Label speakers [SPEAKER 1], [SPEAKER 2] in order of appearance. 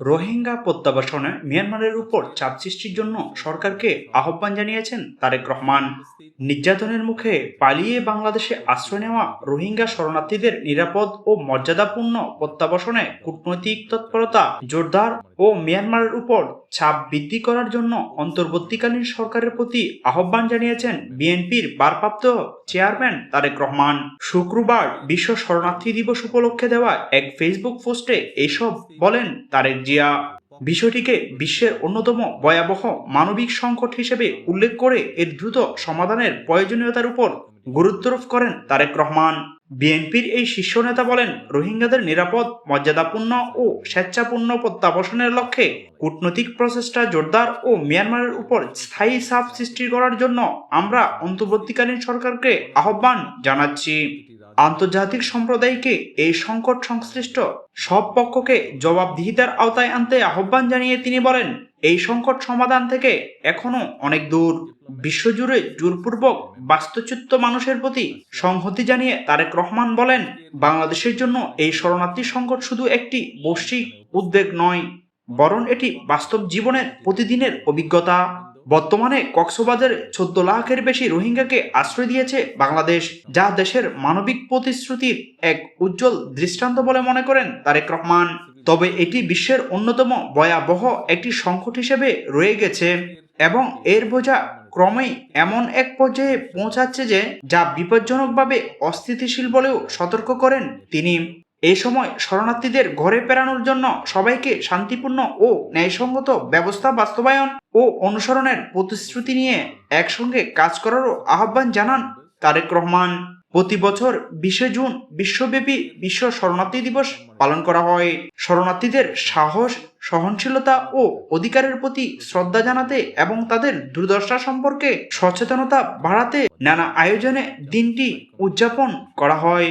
[SPEAKER 1] রোহিঙ্গা প্রত্যাবাসনে মিয়ানমারের উপর চাপ সৃষ্টির জন্য সরকারকে আহ্বান জানিয়েছেন তারেক রহমান। নির্যাতনের মুখে পালিয়ে বাংলাদেশে আশ্রয় নেওয়া রোহিঙ্গা শরণার্থীদের নিরাপদ ও মর্যাদাপূর্ণ প্রত্যাবাসনে কূটনৈতিক তৎপরতা, জোরদার ও মিয়ানমারের উপর চাপ বৃদ্ধি করার জন্য অন্তর্বর্তীকালীন সরকারের প্রতি আহ্বান জানিয়েছেন বিএনপির ভারপ্রাপ্ত চেয়ারম্যান তারেক রহমান। শুক্রবার বিশ্ব শরণার্থী দিবস উপলক্ষে দেওয়া এক ফেসবুক পোস্টে এসব বলেন তারেক জিয়া বিষয়টিকে বিশ্বের অন্যতম ভয়াবহ মানবিক সংকট হিসেবে উল্লেখ করে এর দ্রুত সমাধানের প্রয়োজনীয়তার উপর গুরুত্বারোপ করেন তারেক রহমান। বিএনপির এই শীর্ষ নেতা বলেন, রোহিঙ্গাদের নিরাপদ, মর্যাদাপূর্ণ ও স্বেচ্ছাপূর্ণ প্রত্যাবাসনের লক্ষ্যে কূটনৈতিক প্রচেষ্টা জোরদার ও মিয়ানমারের উপর স্থায়ী চাপ সৃষ্টি করার জন্য আমরা অন্তর্বর্তীকালীন সরকারকে আহ্বান জানাচ্ছি। আন্তর্জাতিক সম্প্রদায়কে এই সংকট সংশ্লিষ্ট সব পক্ষকে জবাবদিহিতার আওতায় আনতে আহ্বান জানিয়ে তিনি বলেন, এই সংকট সমাধান থেকে এখনও অনেক দূর। বিশ্বজুড়ে জোরপূর্বক বাস্তুচ্যুত মানুষের প্রতি সংহতি জানিয়ে তারেক রহমান বলেন, বাংলাদেশের জন্য এই শরণার্থী সংকট শুধু একটি বৈশ্বিক উদ্বেগ নয়, বরং এটি বাস্তব জীবনের প্রতিদিনের অভিজ্ঞতা। বর্তমানে কক্সবাজারে চোদ্দ লাখের বেশি রোহিঙ্গাকে আশ্রয় দিয়েছে বাংলাদেশ, যা দেশের মানবিক প্রতিশ্রুতির এক উজ্জ্বল দৃষ্টান্ত বলে মনে করেন তারেক রহমান। তবে এটি বিশ্বের অন্যতম ভয়াবহ একটি সংকট হিসেবে রয়ে গেছে এবং এর বোঝা ক্রমেই এমন এক পর্যায়ে পৌঁছাচ্ছে যে, যা বিপজ্জনকভাবে অস্থিতিশীল বলেও সতর্ক করেন তিনি। এই সময় শরণার্থীদের ঘরে পেরানোর জন্য সবাইকে শান্তিপূর্ণ ও ন্যায়সঙ্গত ব্যবস্থা বাস্তবায়ন ও অনুসরণের প্রতিশ্রুতি নিয়ে একসঙ্গে কাজ করারও আহ্বান জানান তারেক রহমান। প্রতি বছর বিশে জুন বিশ্বব্যাপী বিশ্ব শরণার্থী দিবস পালন করা হয়। শরণার্থীদের সাহস, সহনশীলতা ও অধিকারের প্রতি শ্রদ্ধা জানাতে এবং তাদের দুর্দশা সম্পর্কে সচেতনতা বাড়াতে নানা আয়োজনে দিনটি উদযাপন করা হয়।